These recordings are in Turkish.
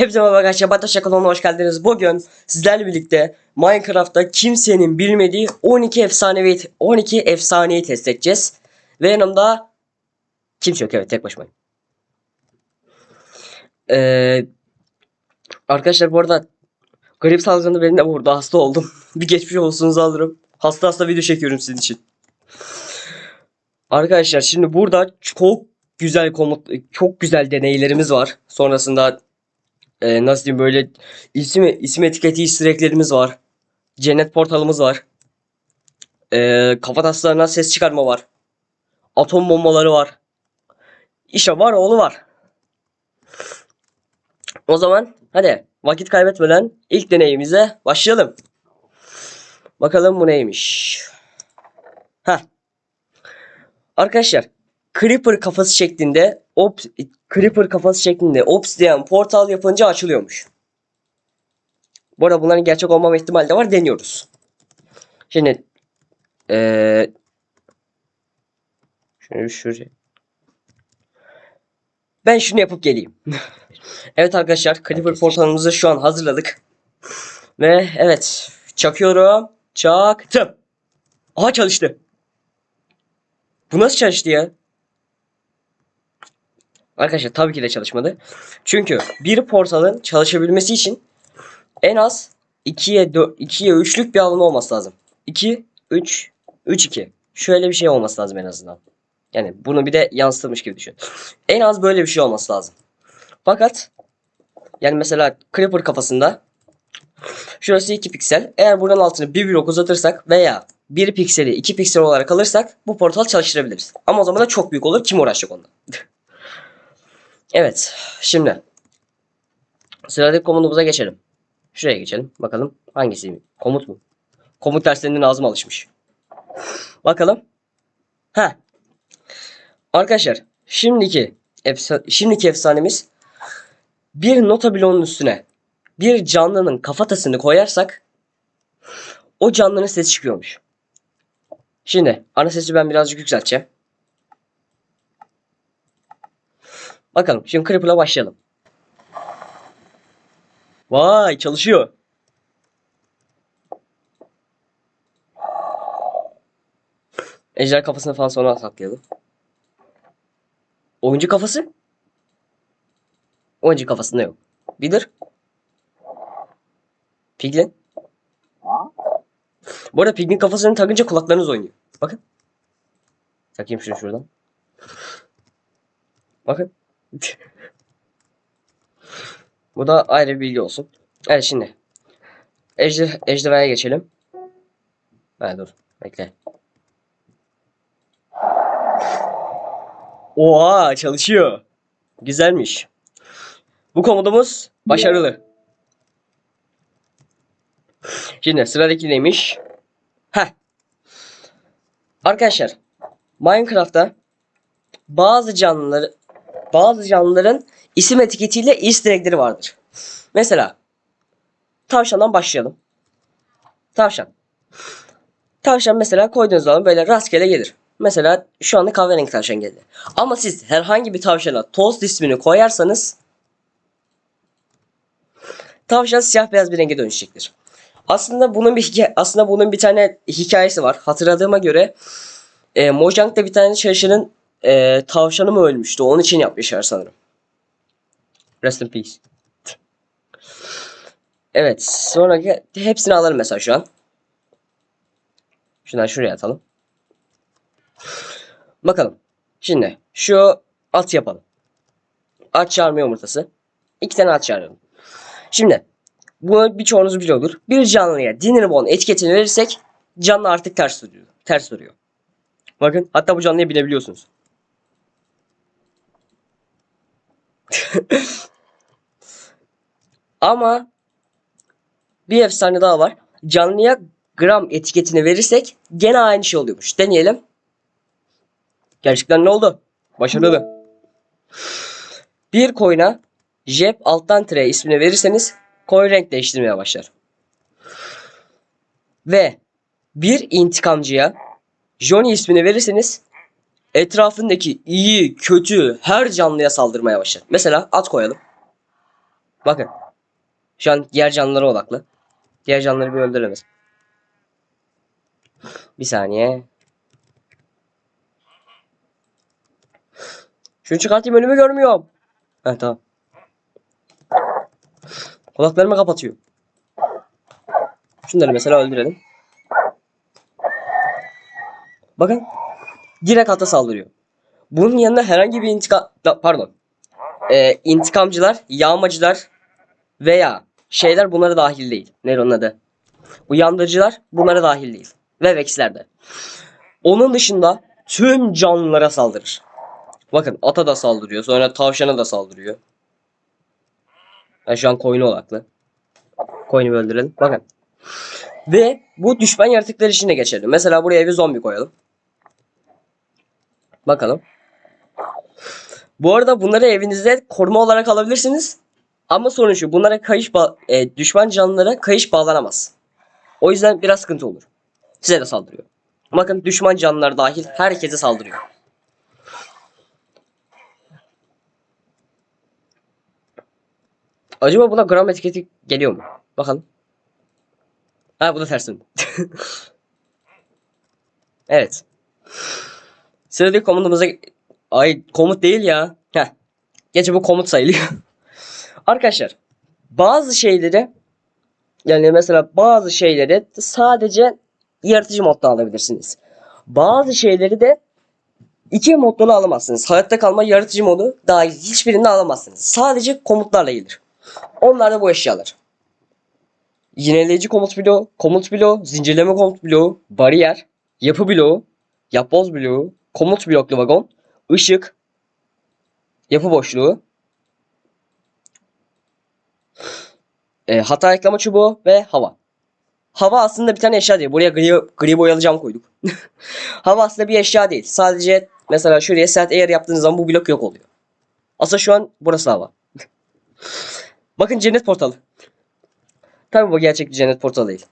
Hepinize merhaba arkadaşlar. Bataşa kanalına hoş geldiniz. Bugün sizlerle birlikte Minecraft'ta kimsenin bilmediği 12 efsanevi 12 efsaneyi test edeceğiz. Ve yanımda kimse yok evet tek başımayım. Ee, arkadaşlar bu arada grip salgını benim de burada hasta oldum. bir geçmiş olsunuzu alırım. Hasta hasta video çekiyorum sizin için. Arkadaşlar şimdi burada çok güzel komut çok güzel deneylerimiz var. Sonrasında e, nasıl diyeyim böyle isim isim etiketi istreklerimiz var. Cennet portalımız var. E, kafa ses çıkarma var. Atom bombaları var. İşte var oğlu var. O zaman hadi vakit kaybetmeden ilk deneyimize başlayalım. Bakalım bu neymiş. Heh. Arkadaşlar Creeper kafası şeklinde op Creeper kafası şeklinde Obsidian portal yapınca açılıyormuş. Bu arada bunların gerçek olmama ihtimali de var deniyoruz. Şimdi eee şunu şuraya. Ben şunu yapıp geleyim. evet arkadaşlar Creeper portalımızı şu an hazırladık. Ve evet çakıyorum. Çaktım. Aha çalıştı. Bu nasıl çalıştı ya? Arkadaşlar tabii ki de çalışmadı. Çünkü bir portalın çalışabilmesi için en az 2'ye 4 2'ye 3'lük bir alan olması lazım. 2 3 3 2. Şöyle bir şey olması lazım en azından. Yani bunu bir de yansıtılmış gibi düşün. En az böyle bir şey olması lazım. Fakat yani mesela Creeper kafasında şurası 2 piksel. Eğer buradan altını bir blok uzatırsak veya 1 pikseli 2 piksel olarak alırsak bu portal çalıştırabiliriz. Ama o zaman da çok büyük olur. Kim uğraşacak onunla? Evet. Şimdi sıradaki komutumuza geçelim. Şuraya geçelim. Bakalım hangisi? Komut mu? Komut derslerinden ağzıma alışmış. Bakalım. Ha. Arkadaşlar şimdiki efsa şimdiki efsanemiz bir nota bloğunun üstüne bir canlının kafatasını koyarsak o canlının sesi çıkıyormuş. Şimdi ana sesi ben birazcık yükselteceğim. Bakalım şimdi Creeper'la başlayalım. Vay çalışıyor. Ejder kafasını falan sonra saklayalım. Oyuncu kafası? Oyuncu kafasında yok. Bilir. Piglin. Bu arada Piglin kafasını takınca kulaklarınız oynuyor. Bakın. Takayım şunu şuradan. Bakın. Bu da ayrı bir bilgi olsun. Evet şimdi. Ejder, ejderhaya geçelim. Ha dur. Bekle. Oha çalışıyor. Güzelmiş. Bu komutumuz başarılı. Şimdi sıradaki neymiş? Heh. Arkadaşlar Minecraft'ta bazı canlıları bazı canlıların isim etiketiyle easter egg'leri vardır. Mesela tavşandan başlayalım. Tavşan. Tavşan mesela koyduğunuz zaman böyle rastgele gelir. Mesela şu anda kahverengi tavşan geldi. Ama siz herhangi bir tavşana tost ismini koyarsanız tavşan siyah beyaz bir renge dönüşecektir. Aslında bunun bir aslında bunun bir tane hikayesi var. Hatırladığıma göre e, Mojang'da bir tane çalışanın e, tavşanı mı ölmüştü? Onun için yapmışlar sanırım. Rest in peace. Evet. Sonraki hepsini alalım mesela şu an. Şundan şuraya atalım. Bakalım. Şimdi şu at yapalım. At çağırma yumurtası. İki tane at çağıralım. Şimdi bunu birçoğunuz biliyordur. Bir canlıya Dinnerbone etiketini verirsek canlı artık ters duruyor. Ters duruyor. Bakın hatta bu canlıya binebiliyorsunuz. Ama bir efsane daha var. Canlıya gram etiketini verirsek gene aynı şey oluyormuş. Deneyelim. Gerçekten ne oldu? Başarılı. Bir koyuna Jep alttan tire ismini verirseniz koyun renk değiştirmeye başlar. Ve bir intikamcıya Johnny ismini verirseniz etrafındaki iyi, kötü her canlıya saldırmaya başlar. Mesela at koyalım. Bakın. Şu an diğer canlılara odaklı. Diğer canlıları bir öldüremez. Bir saniye. Şunu çıkartayım önümü görmüyorum. Heh tamam. Kulaklarımı kapatıyor. Şunları mesela öldürelim. Bakın. Direkt ata saldırıyor. Bunun yanında herhangi bir intikam... Pardon. Ee, intikamcılar, yağmacılar veya şeyler bunlara dahil değil. Ne onun adı? Uyandırıcılar bunlara dahil değil. Ve Vex'ler de. Onun dışında tüm canlılara saldırır. Bakın ata da saldırıyor. Sonra tavşana da saldırıyor. Ben şu an koyuna odaklı. Koyunu öldürelim. Bakın. Ve bu düşman yaratıklar için de geçerli. Mesela buraya bir zombi koyalım. Bakalım. Bu arada bunları evinizde koruma olarak alabilirsiniz. Ama sorun şu. Bunlara kayış e, düşman canlılara kayış bağlanamaz. O yüzden biraz sıkıntı olur. Size de saldırıyor. Bakın düşman canlılar dahil herkese saldırıyor. Acaba buna gram etiketi geliyor mu? Bakalım. Ha bu da ters döndü. evet. Sıradaki komutumuza... Ay komut değil ya. Heh. Gerçi bu komut sayılıyor. Arkadaşlar bazı şeyleri yani mesela bazı şeyleri sadece yaratıcı modda alabilirsiniz. Bazı şeyleri de iki moddan alamazsınız. Hayatta kalma yaratıcı modu dahil hiçbirini alamazsınız. Sadece komutlarla gelir. Onlar da bu eşyalar. Yineleyici komut bloğu, komut bloğu, zincirleme komut bloğu, bariyer, yapı bloğu, yapboz bloğu, komut bloklu vagon, ışık, yapı boşluğu, e, hata ekleme çubuğu ve hava. Hava aslında bir tane eşya değil. Buraya gri, gri boyalı cam koyduk. hava aslında bir eşya değil. Sadece mesela şuraya set eğer yaptığınız zaman bu blok yok oluyor. Aslında şu an burası hava. Bakın cennet portalı. Tabii bu gerçek bir cennet portalı değil.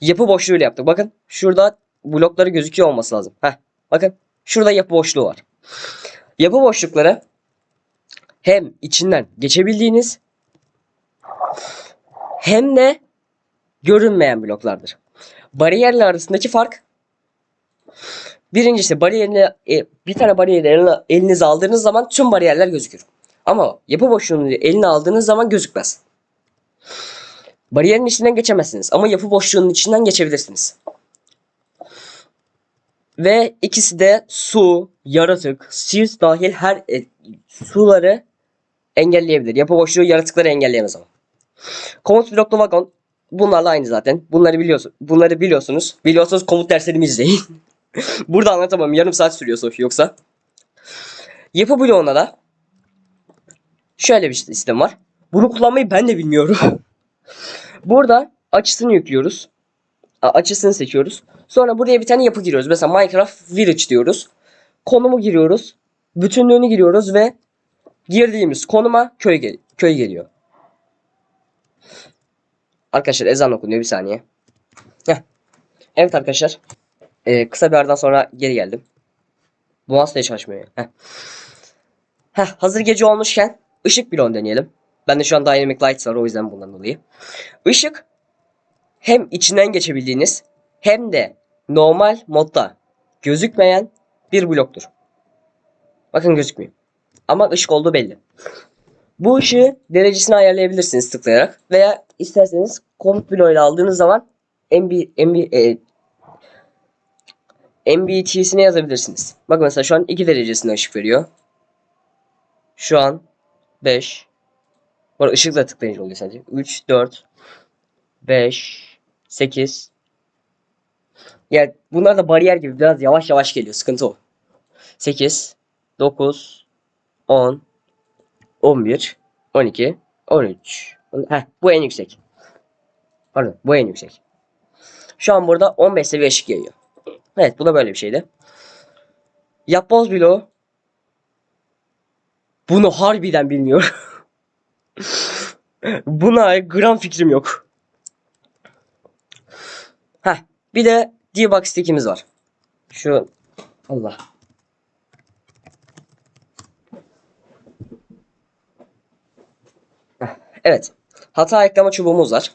Yapı boşluğuyla yaptık. Bakın şurada blokları gözüküyor olması lazım. Heh, bakın şurada yapı boşluğu var. Yapı boşlukları hem içinden geçebildiğiniz hem de görünmeyen bloklardır. Bariyerler arasındaki fark birincisi bariyerini e, bir tane bariyeri eline, elinize aldığınız zaman tüm bariyerler gözükür. Ama yapı boşluğunu eline aldığınız zaman gözükmez. Bariyerin içinden geçemezsiniz ama yapı boşluğunun içinden geçebilirsiniz. Ve ikisi de su, yaratık, sirs dahil her e, suları engelleyebilir. Yapı boşluğu yaratıkları engelleyemez ama. Komut bloklu vagon bunlarla aynı zaten. Bunları biliyorsun. Bunları biliyorsunuz. Biliyorsanız komut derslerimi izleyin. Burada anlatamam. Yarım saat sürüyor Sofi yoksa. Yapı bloğuna da şöyle bir sistem var. Bunu kullanmayı ben de bilmiyorum. Burada açısını yüklüyoruz. Açısını seçiyoruz. Sonra buraya bir tane yapı giriyoruz. Mesela Minecraft Village diyoruz. Konumu giriyoruz. Bütünlüğünü giriyoruz ve girdiğimiz konuma köy, gel köy geliyor. Arkadaşlar ezan okunuyor bir saniye. Heh. Evet arkadaşlar. Ee, kısa bir aradan sonra geri geldim. Bu da çalışmıyor. Heh. Heh, hazır gece olmuşken ışık bloğunu deneyelim. Bende şu an Dynamic Lights var o yüzden bundan dolayı. Işık hem içinden geçebildiğiniz hem de normal modda gözükmeyen bir bloktur. Bakın gözükmüyor. Ama ışık olduğu belli. Bu ışığı derecesini ayarlayabilirsiniz tıklayarak veya isterseniz komut bloğuyla aldığınız zaman MB, MB, e, MBT'sine yazabilirsiniz. Bakın mesela şu an 2 derecesinde ışık veriyor. Şu an 5. Bu ışıkla tıklayınca oluyor sadece. 3, 4, 5, 8. Yani bunlar da bariyer gibi biraz yavaş yavaş geliyor. Sıkıntı o. 8, 9, 10, 11, 12, 13. Heh, bu en yüksek. Pardon, bu en yüksek. Şu an burada 15 seviye ışık geliyor. Evet, bu da böyle bir şeydi. Yapboz bloğu. Bunu harbiden bilmiyorum. Buna gram fikrim yok. Heh, bir de debug stick'imiz var. Şu Allah. Evet. Hata ekleme çubuğumuz var.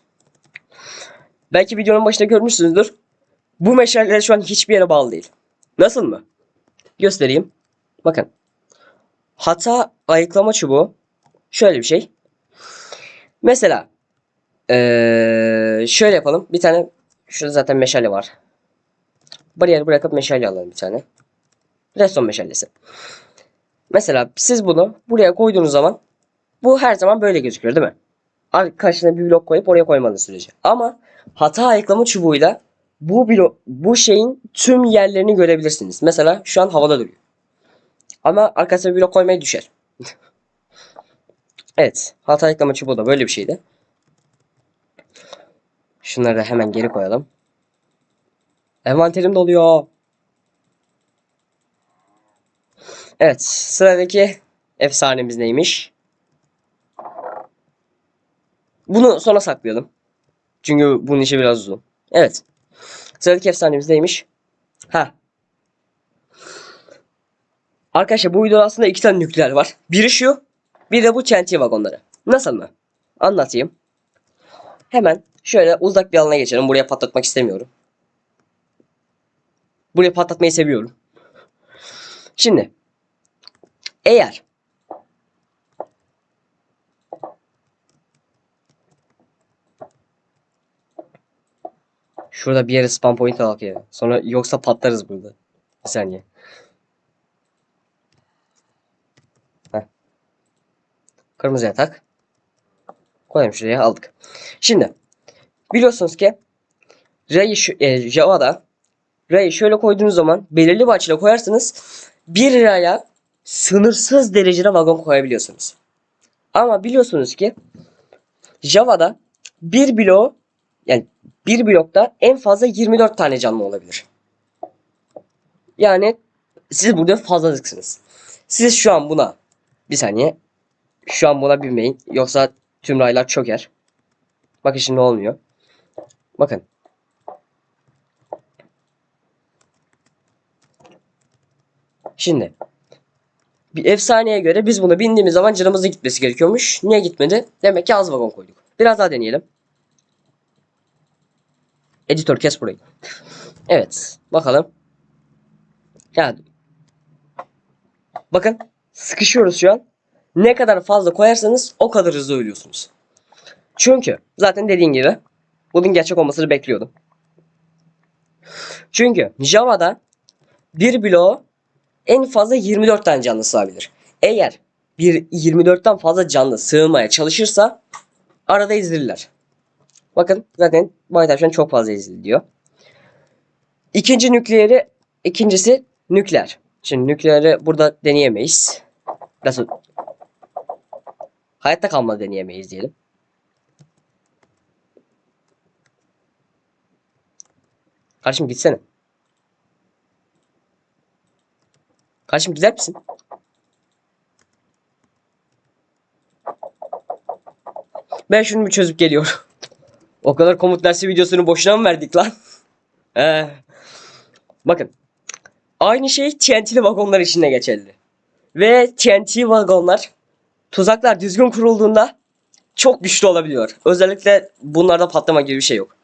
Belki videonun başında görmüşsünüzdür. Bu meşaleler şu an hiçbir yere bağlı değil. Nasıl mı? Göstereyim. Bakın. Hata ayıklama çubuğu şöyle bir şey. Mesela ee, şöyle yapalım. Bir tane şurada zaten meşale var. Bariyer bırakıp meşale alalım bir tane. Redstone meşalesi. Mesela siz bunu buraya koyduğunuz zaman bu her zaman böyle gözüküyor değil mi? Karşına bir blok koyup oraya koymadığınız sürece. Ama hata ayıklama çubuğuyla bu blok, bu şeyin tüm yerlerini görebilirsiniz. Mesela şu an havada duruyor. Ama arkasına bir blok koymaya düşer. evet. Hata ayıklama çubuğu da böyle bir şeydi. Şunları da hemen geri koyalım. Envanterim doluyor. Evet. Sıradaki efsanemiz neymiş? Bunu sona saklayalım. Çünkü bunun işi biraz uzun. Evet. Sıradaki efsanemiz neymiş? Ha. Arkadaşlar bu videoda aslında iki tane nükleer var. Biri şu. Bir de bu TNT vagonları. Nasıl mı? Anlatayım. Hemen şöyle uzak bir alana geçelim. Buraya patlatmak istemiyorum. Buraya patlatmayı seviyorum. Şimdi. Eğer Şurada bir yere spam point alak ya. Sonra yoksa patlarız burada. Bir saniye. Heh. Kırmızıya tak. Koyalım şuraya aldık. Şimdi biliyorsunuz ki Ray'i e, Java'da Ray'i şöyle koyduğunuz zaman belirli bir açıyla koyarsanız 1 liraya sınırsız derecede vagon koyabiliyorsunuz. Ama biliyorsunuz ki Java'da bir bloğu yani bir blokta en fazla 24 tane canlı olabilir. Yani siz burada fazlalıksınız. Siz şu an buna bir saniye şu an buna binmeyin yoksa tüm raylar çöker. Bakın şimdi olmuyor. Bakın. Şimdi bir efsaneye göre biz bunu bindiğimiz zaman canımızın gitmesi gerekiyormuş. Niye gitmedi? Demek ki az vagon koyduk. Biraz daha deneyelim. Editör kes burayı. Evet. Bakalım. Yani. Bakın. Sıkışıyoruz şu an. Ne kadar fazla koyarsanız o kadar hızlı ölüyorsunuz. Çünkü zaten dediğim gibi bunun gerçek olmasını bekliyordum. Çünkü Java'da bir bloğu en fazla 24 tane canlı sığabilir. Eğer bir 24'ten fazla canlı sığmaya çalışırsa arada ezilirler. Bakın zaten Baytar şu an çok fazla eziliyor. İkinci nükleeri, ikincisi nükleer. Şimdi nükleeri burada deneyemeyiz. Nasıl? Hayatta kalma deneyemeyiz diyelim. Kardeşim gitsene. Kardeşim gider misin? Ben şunu bir çözüp geliyorum. o kadar komut dersi videosunu boşuna mı verdik lan? Ee, bakın. Aynı şey TNT'li vagonlar için de geçerli. Ve TNT vagonlar tuzaklar düzgün kurulduğunda çok güçlü olabiliyor. Özellikle bunlarda patlama gibi bir şey yok.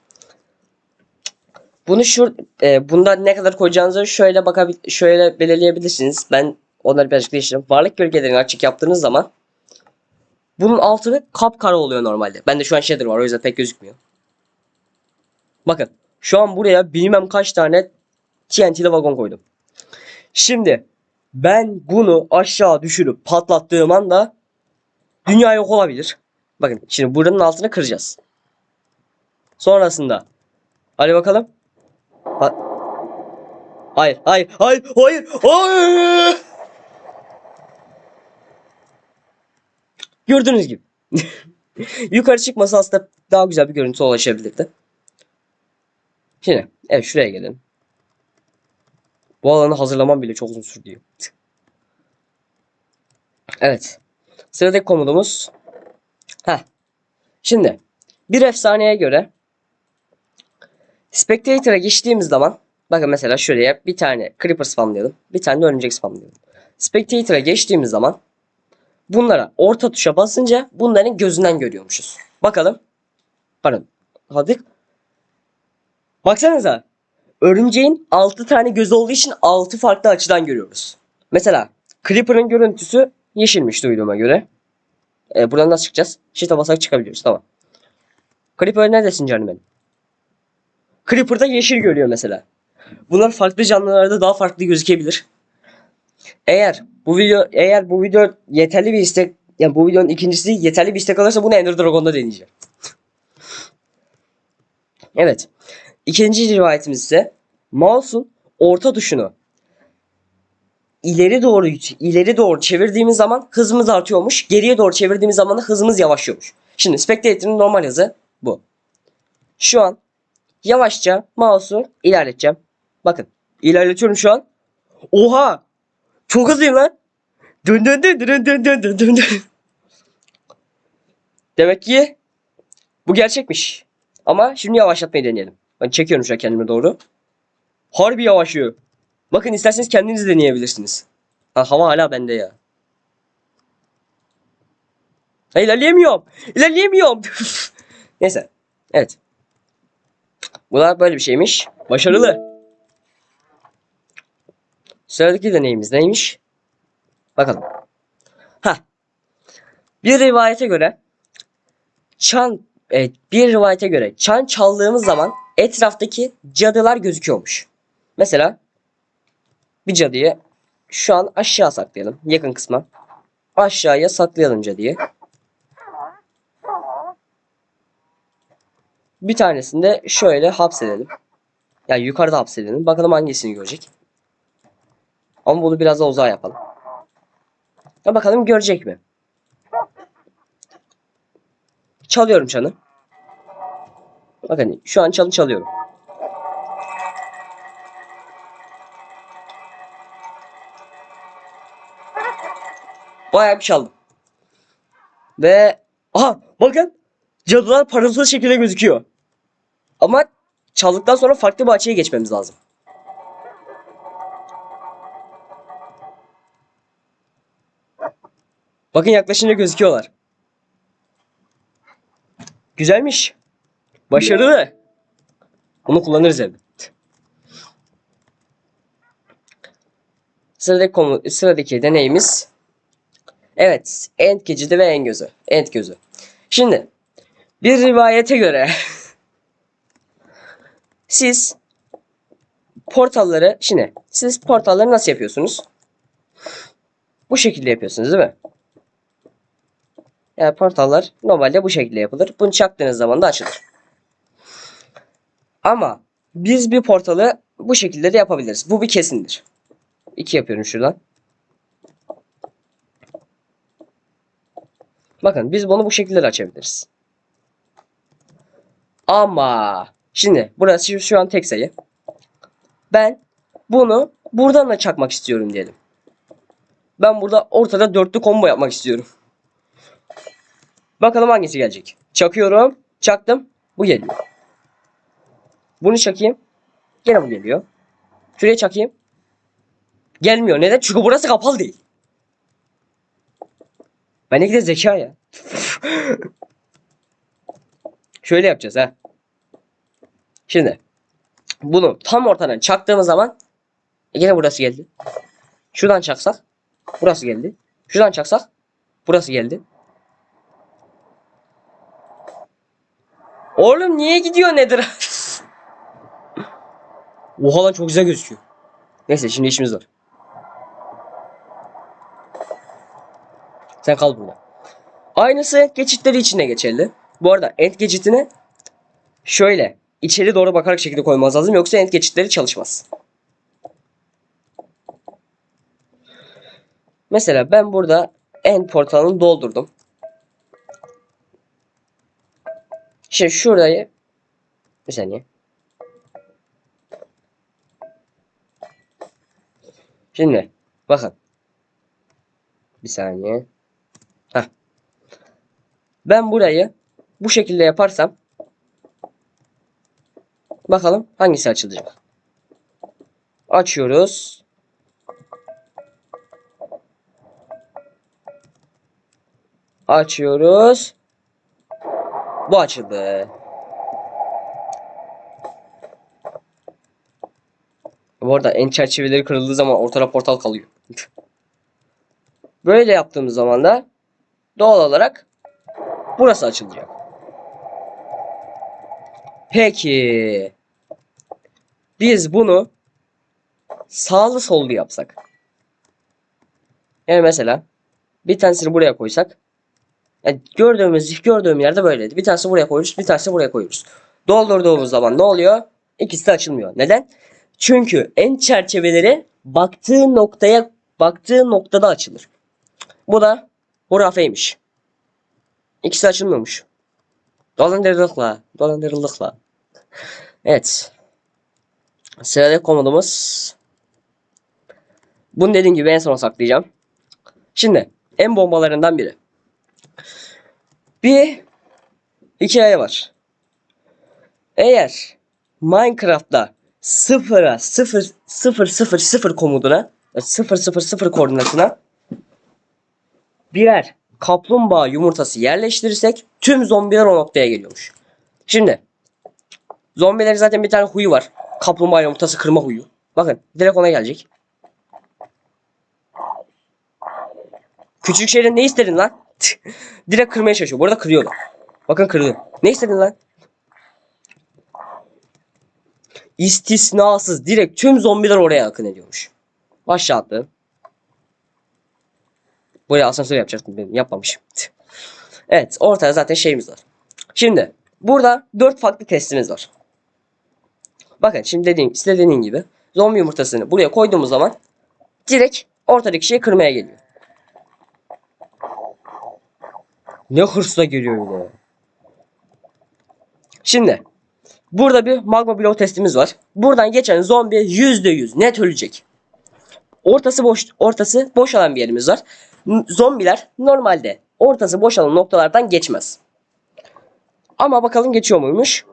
Bunu şu e, bunda ne kadar koyacağınızı şöyle bakabil şöyle belirleyebilirsiniz. Ben onları birazcık değiştirdim. Varlık bölgelerini açık yaptığınız zaman bunun altı kapkara oluyor normalde. Bende şu an shader var o yüzden pek gözükmüyor. Bakın şu an buraya bilmem kaç tane TNT'li vagon koydum. Şimdi ben bunu aşağı düşürüp patlattığım anda dünya yok olabilir. Bakın şimdi buranın altını kıracağız. Sonrasında hadi bakalım. Ha hayır, hayır, hayır, hayır, hayır. Gördüğünüz gibi. Yukarı çıkması aslında daha güzel bir görüntü ulaşabilirdi. Şimdi evet şuraya gelelim. Bu alanı hazırlamam bile çok uzun sürdü. Evet. Sıradaki komutumuz. Heh. Şimdi bir efsaneye göre Spectator'a geçtiğimiz zaman bakın mesela şuraya bir tane Creeper spamlayalım. Bir tane de örümcek spamlayalım. Spectator'a geçtiğimiz zaman bunlara orta tuşa basınca bunların gözünden görüyormuşuz. Bakalım. Pardon. Hadi. Baksanıza. Örümceğin 6 tane gözü olduğu için 6 farklı açıdan görüyoruz. Mesela Creeper'ın görüntüsü yeşilmiş duyduğuma göre. Ee, buradan nasıl çıkacağız? Shift'e basarak çıkabiliyoruz. Tamam. Creeper neredesin canım benim? Creeper'da yeşil görüyor mesela. Bunlar farklı canlılarda daha farklı gözükebilir. Eğer bu video eğer bu video yeterli bir istek yani bu videonun ikincisi yeterli bir istek alırsa bunu Ender Dragon'da deneyeceğim. Evet. İkinci rivayetimiz ise mouse'un orta tuşunu ileri doğru ileri doğru çevirdiğimiz zaman hızımız artıyormuş. Geriye doğru çevirdiğimiz zaman da hızımız yavaşlıyormuş. Şimdi Spectator'ın normal hızı bu. Şu an yavaşça mouse'u ilerleteceğim. Bakın ilerletiyorum şu an. Oha! Çok hızlıyım lan. Dön dön dön dön dön dön dön dön. Demek ki bu gerçekmiş. Ama şimdi yavaşlatmayı deneyelim. Ben çekiyorum şu an kendime doğru. Harbi yavaşlıyor. Bakın isterseniz kendiniz deneyebilirsiniz. Ha, hava hala bende ya. Ha, ilerleyemiyorum. İlerleyemiyorum. Neyse. Evet. Bu da böyle bir şeymiş. Başarılı. Sıradaki deneyimiz neymiş? Bakalım. Ha. Bir rivayete göre çan evet, bir rivayete göre çan çaldığımız zaman etraftaki cadılar gözüküyormuş. Mesela bir cadıyı şu an aşağı saklayalım. Yakın kısma. Aşağıya saklayalım cadıyı. Bir tanesini de şöyle hapsedelim. Yani yukarıda hapsedelim. Bakalım hangisini görecek. Ama bunu biraz da uzağa yapalım. Ya bakalım görecek mi? Çalıyorum çanı. Bakın şu an çalı çalıyorum. Bayağı bir çaldım. Ve aha bakın cadılar parıltılı şekilde gözüküyor. Ama çaldıktan sonra farklı bir açıya geçmemiz lazım. Bakın yaklaşınca gözüküyorlar. Güzelmiş. Başarılı. Bunu kullanırız evde. Sıradaki, konu, sıradaki deneyimiz Evet, Ent geçidi ve en gözü. Ent gözü. Şimdi bir rivayete göre siz portalları şimdi siz portalları nasıl yapıyorsunuz? Bu şekilde yapıyorsunuz değil mi? Yani portallar normalde bu şekilde yapılır. Bunu çaktığınız zaman da açılır. Ama biz bir portalı bu şekilde de yapabiliriz. Bu bir kesindir. İki yapıyorum şuradan. Bakın biz bunu bu şekilde de açabiliriz. Ama şimdi burası şu, an tek sayı. Ben bunu buradan da çakmak istiyorum diyelim. Ben burada ortada dörtlü combo yapmak istiyorum. Bakalım hangisi gelecek. Çakıyorum. Çaktım. Bu geliyor. Bunu çakayım. Gene bu geliyor. Şuraya çakayım. Gelmiyor. Neden? Çünkü burası kapalı değil. Benimki de zeka ya. Şöyle yapacağız ha. Şimdi bunu tam ortadan çaktığımız zaman e yine burası geldi. Şuradan çaksak burası geldi. Şuradan çaksak burası geldi. Oğlum niye gidiyor nedir? Oha lan çok güzel gözüküyor. Neyse şimdi işimiz var. Sen kal burada. Aynısı geçitleri için de geçerli. Bu arada end geçitini şöyle içeri doğru bakarak şekilde koymamız lazım. Yoksa end geçitleri çalışmaz. Mesela ben burada end portalını doldurdum. Şimdi şurayı bir saniye. Şimdi bakın. Bir saniye. Heh. Ben burayı bu şekilde yaparsam bakalım hangisi açılacak. Açıyoruz. Açıyoruz. Bu açıldı. Bu arada en çerçeveleri kırıldığı zaman ortada portal kalıyor. Böyle yaptığımız zaman da doğal olarak burası açılacak. Peki biz bunu sağlı sollu yapsak. Yani mesela bir tanesini buraya koysak. Yani gördüğümüz gördüğüm yerde böyleydi. Bir tanesi buraya koyuyoruz, bir tanesi buraya koyuyoruz. Doldurduğumuz zaman ne oluyor? İkisi de açılmıyor. Neden? Çünkü en çerçeveleri baktığı noktaya baktığı noktada açılır. Bu da hurafeymiş. İkisi açılmıyormuş. Dolandırıldıkla, dolandırıldıkla. Evet. Sıradaki komodumuz. Bunu dediğim gibi en sona saklayacağım. Şimdi en bombalarından biri. Bir hikaye var. Eğer Minecraft'ta sıfıra sıfır sıfır sıfır sıfır komutuna sıfır sıfır sıfır koordinatına birer kaplumbağa yumurtası yerleştirirsek tüm zombiler o noktaya geliyormuş. Şimdi zombilerin zaten bir tane huyu var. Kaplumbağa yumurtası kırma huyu. Bakın direkt ona gelecek. Küçük şeyden ne istedin lan? direkt kırmaya çalışıyor. Bu arada kırıyorlar. Bakın kırıyor. Ne istedin lan? İstisnasız direkt tüm zombiler oraya akın ediyormuş. Aşağı attı. Buraya asansör yapacaktım benim. Yapmamışım. evet ortada zaten şeyimiz var. Şimdi burada dört farklı testimiz var. Bakın şimdi dediğim, size dediğim gibi zombi yumurtasını buraya koyduğumuz zaman direkt ortadaki şeyi kırmaya geliyor. Ne hırsla geliyor öyle. Şimdi burada bir magma bloğu testimiz var. Buradan geçen zombi %100 net ölecek. Ortası boş ortası boş olan bir yerimiz var. Zombiler normalde ortası boş olan noktalardan geçmez. Ama bakalım geçiyor muymuş?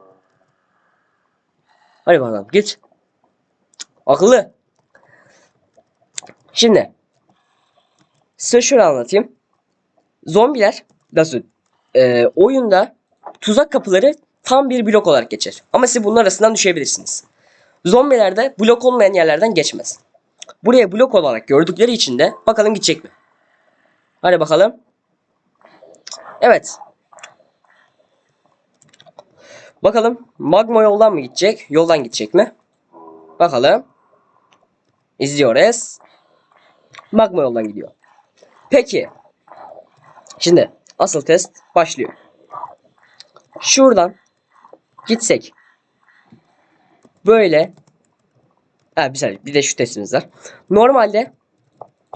Hadi bakalım git. Akıllı. Şimdi size şöyle anlatayım. Zombiler nasıl e, oyunda tuzak kapıları tam bir blok olarak geçer. Ama siz bunun arasından düşebilirsiniz. Zombiler de blok olmayan yerlerden geçmez. Buraya blok olarak gördükleri için de bakalım gidecek mi? Hadi bakalım. Evet. Bakalım magma yoldan mı gidecek? Yoldan gidecek mi? Bakalım. İzliyoruz. Magma yoldan gidiyor. Peki. Şimdi asıl test başlıyor. Şuradan gitsek. Böyle. Ha bir saniye bir de şu testimiz var. Normalde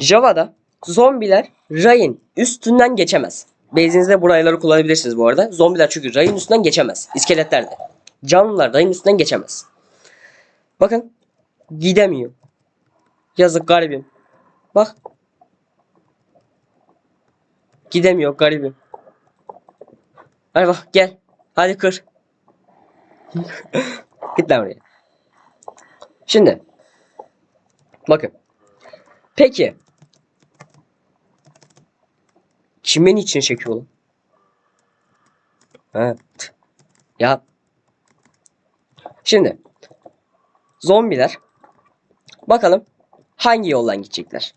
Java'da zombiler rayın üstünden geçemez. Base'inizde bu rayları kullanabilirsiniz bu arada. Zombiler çünkü rayın üstünden geçemez. İskeletler de. Canlılar rayın üstünden geçemez. Bakın. Gidemiyor. Yazık garibim. Bak. Gidemiyor garibim. Hadi bak gel. Hadi kır. Git lan oraya. Şimdi. Bakın. Peki. Kimin için çekiyor lan? Ha. t- Ya. Şimdi. Zombiler. Bakalım hangi yoldan gidecekler?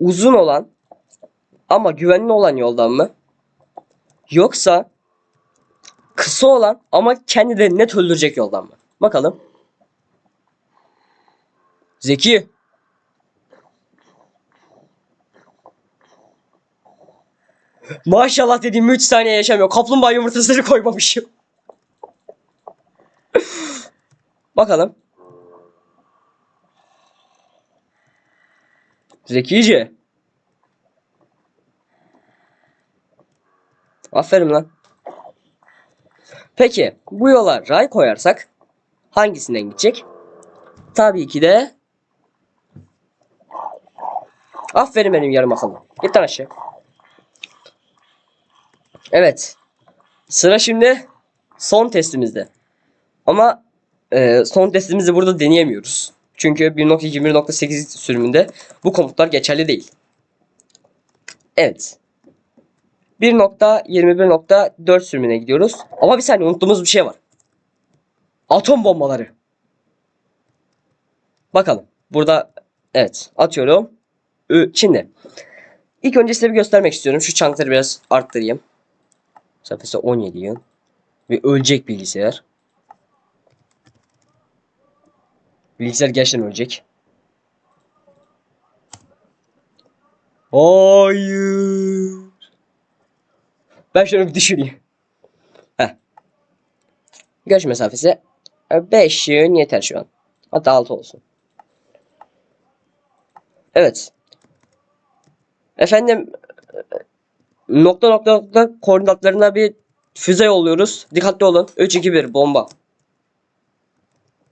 Uzun olan ama güvenli olan yoldan mı? Yoksa kısa olan ama kendilerini net öldürecek yoldan mı? Bakalım. Zeki. Maşallah dediğim 3 saniye yaşamıyor. Kaplumbağa yumurtasını koymamışım. Bakalım. Zekice. Aferin lan. Peki bu yola ray koyarsak hangisinden gidecek? Tabii ki de Aferin benim yarım akıllı. Git lan aşağı. Evet. Sıra şimdi son testimizde. Ama e, son testimizi burada deneyemiyoruz. Çünkü 1.2 1.8 sürümünde bu komutlar geçerli değil. Evet. 1.21.4 sürümüne gidiyoruz. Ama bir saniye unuttuğumuz bir şey var. Atom bombaları. Bakalım. Burada evet atıyorum. Şimdi ilk önce size bir göstermek istiyorum. Şu çankları biraz arttırayım. Sayfası 17 yıl. Ve ölecek bilgisayar. Bilgisayar gerçekten ölecek. Hayır. Ben şöyle bir düşüreyim. Heh. Görüş mesafesi 5 yön yeter şu an. Hatta 6 olsun. Evet. Efendim nokta nokta nokta koordinatlarına bir füze yolluyoruz. Dikkatli olun. 3 2 1 bomba.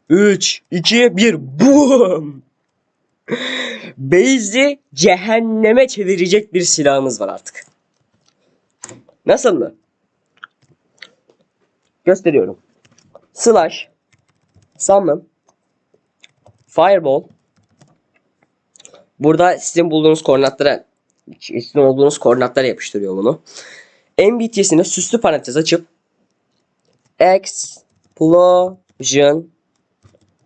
3 2 1 boom. Base'i cehenneme çevirecek bir silahımız var artık. Nasıl mı? Gösteriyorum. Slash Summon Fireball Burada sizin bulduğunuz koordinatlara sizin olduğunuz koordinatlara yapıştırıyor bunu. MBT'sini süslü parantez açıp Explosion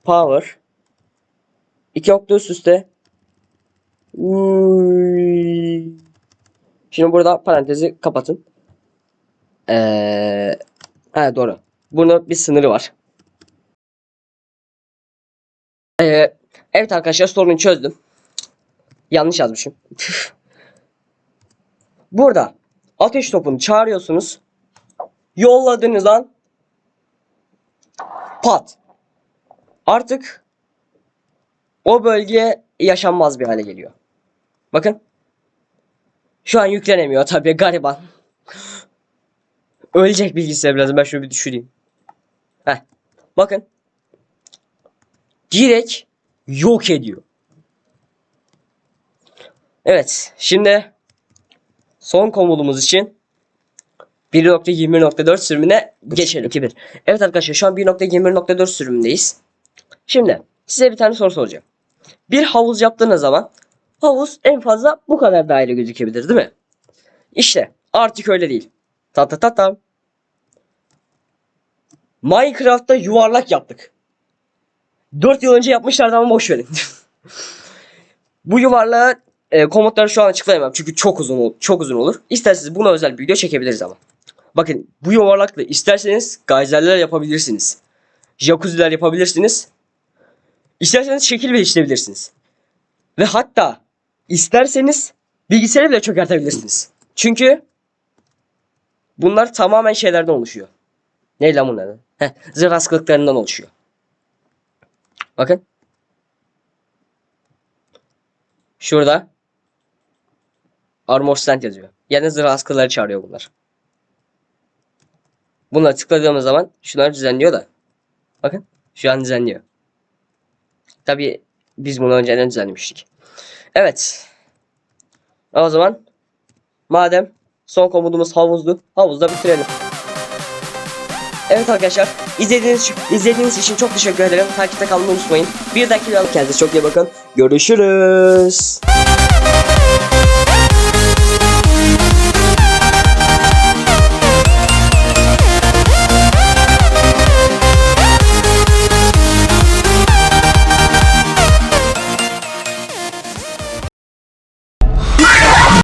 Power iki nokta üst üste. Şimdi burada parantezi kapatın. Ee, ha doğru. Bunun bir sınırı var. Ee, evet arkadaşlar sorunu çözdüm. Yanlış yazmışım. Burada ateş topunu çağırıyorsunuz. Yolladığınız an pat. Artık o bölge yaşanmaz bir hale geliyor. Bakın. Şu an yüklenemiyor tabii gariban. Ölecek bilgisayar biraz ben şunu bir düşüreyim. Heh. Bakın. Direkt yok ediyor. Evet. Şimdi son komutumuz için 1.20.4 sürümüne geçelim. 2-1. Evet arkadaşlar şu an 1.20.4 sürümündeyiz. Şimdi size bir tane soru soracağım. Bir havuz yaptığınız zaman havuz en fazla bu kadar daire gözükebilir değil mi? İşte artık öyle değil. Ta ta ta ta. Minecraft'ta yuvarlak yaptık. 4 yıl önce yapmışlardı ama boş verin. bu yuvarlağı e, komutları şu an açıklayamam çünkü çok uzun çok uzun olur. İsterseniz buna özel bir video çekebiliriz ama. Bakın bu yuvarlakla isterseniz gayzerler yapabilirsiniz. Jacuzziler yapabilirsiniz. İsterseniz şekil değiştirebilirsiniz. Ve hatta isterseniz bilgisayarı bile çökertebilirsiniz. Çünkü bunlar tamamen şeylerden oluşuyor. Ne lan bunlar? Zırh askılıklarından oluşuyor. Bakın. Şurada Armor Stand yazıyor. Yani zırh askıları çağırıyor bunlar. Bunları tıkladığımız zaman şunları düzenliyor da. Bakın şu an düzenliyor. Tabi biz bunu önceden düzenlemiştik. Evet. O zaman madem son komutumuz havuzdu. Havuzda bitirelim. Evet arkadaşlar izlediğiniz, izlediğiniz için çok teşekkür ederim. Takipte kalmayı unutmayın. Bir videoda kendinize çok iyi bakın. Görüşürüz.